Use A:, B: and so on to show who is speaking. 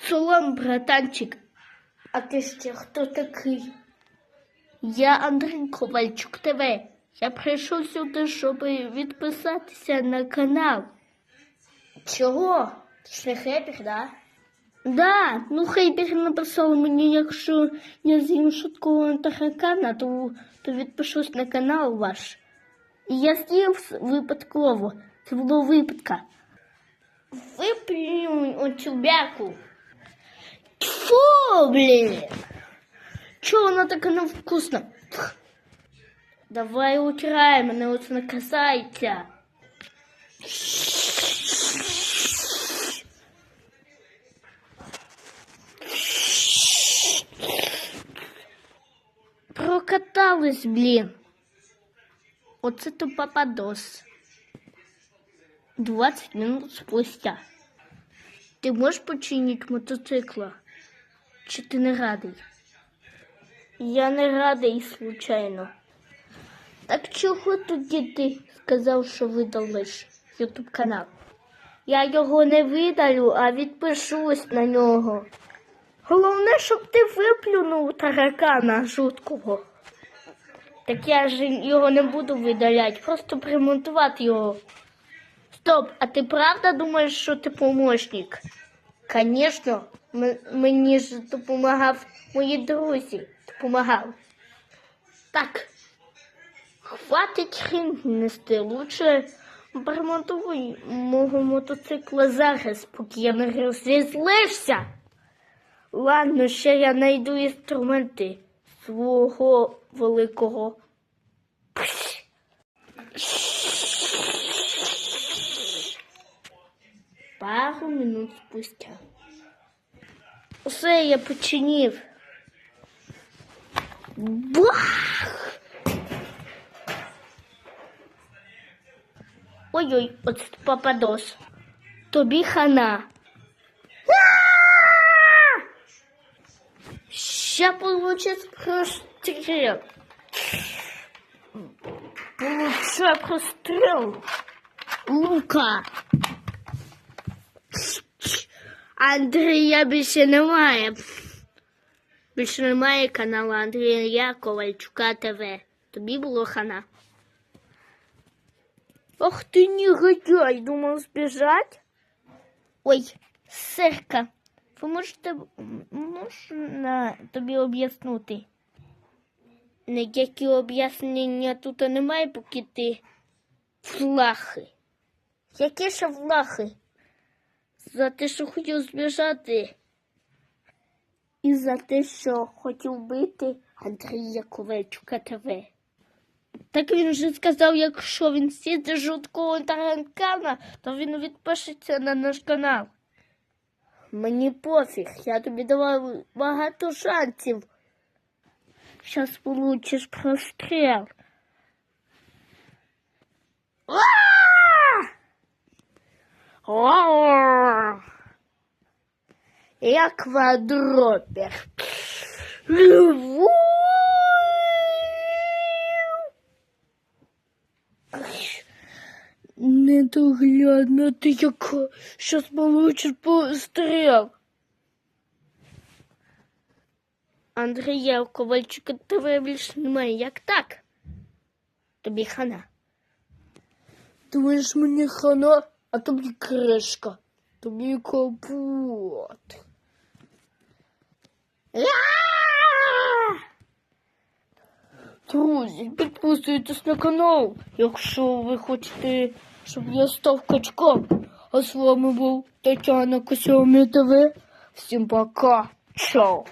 A: Салам, братанчик. А ти ще хто такий? Я Андрій Ковальчук ТВ. Я прийшов сюди, щоб відписатися на канал. Чого? Ти хепір, да? Да, ну хейпер написав мені, якщо я з'їм шуткового таракана, то, то відпишусь на канал ваш. І я з'їв випадково. Це було випадка. Виплюнь оцю бяку. Фу, блін. Чого вона така невкусна? Пх. Давай утирай, мене оце не касається. Прокатались, блін. Оце то попадос. 20 минут спустя. Ти можеш починити мотоцикла? Чи ти не радий? Я не радий, случайно. Так чого тоді ти сказав, що видалиш Ютуб канал? Я його не видалю, а відпишусь на нього. Головне, щоб ти виплюнув таракана жуткого. Так я ж його не буду видаляти, просто примонтувати його. Стоп, а ти правда думаєш, що ти помощник? Звісно, мені ж допомагав мої друзі. Допомагав. Так. Хватить хрін нести. Лучше перемонтуй мого мотоцикла зараз, поки я не розізлився. Ладно, ще я знайду інструменти свого великого. Пару минут спустя. Усе я починив. Бах! Ой-ой, от попадос. Тобі хана. А! Ща получится прострел. Получаю прострел. Лука. Андрія більше немає. Більше немає каналу Андрія Ковальчука ТВ. Тобі було хана. Ох ти негодяй, думав збіжать. Ой, сирка, ви можете можна тобі об'яснути? Ніякі об'яснення тут немає, поки ти флахи. Які ще флахи? За те, що хотів збіжати. І за те, що хотів бити Андрія Ковальчука ТВ. Так він же сказав, якщо він сіде жуткого таракана, то він відпишеться на наш канал. Мені пофіг, я тобі давав багато шансів. Зараз получиш простріл. Я квадропер. Недоглядно ти яка. Щас получиш постріл. Андрія Ковальчука тебе більше немає. Як так? Тобі хана. Думаєш мені хана, а тобі кришка. Тобі капот. Підписуйтесь на канал, якщо ви хочете, щоб я став качком. А з вами був Тетяна Косьомі ТВ. Всім пока. Чао.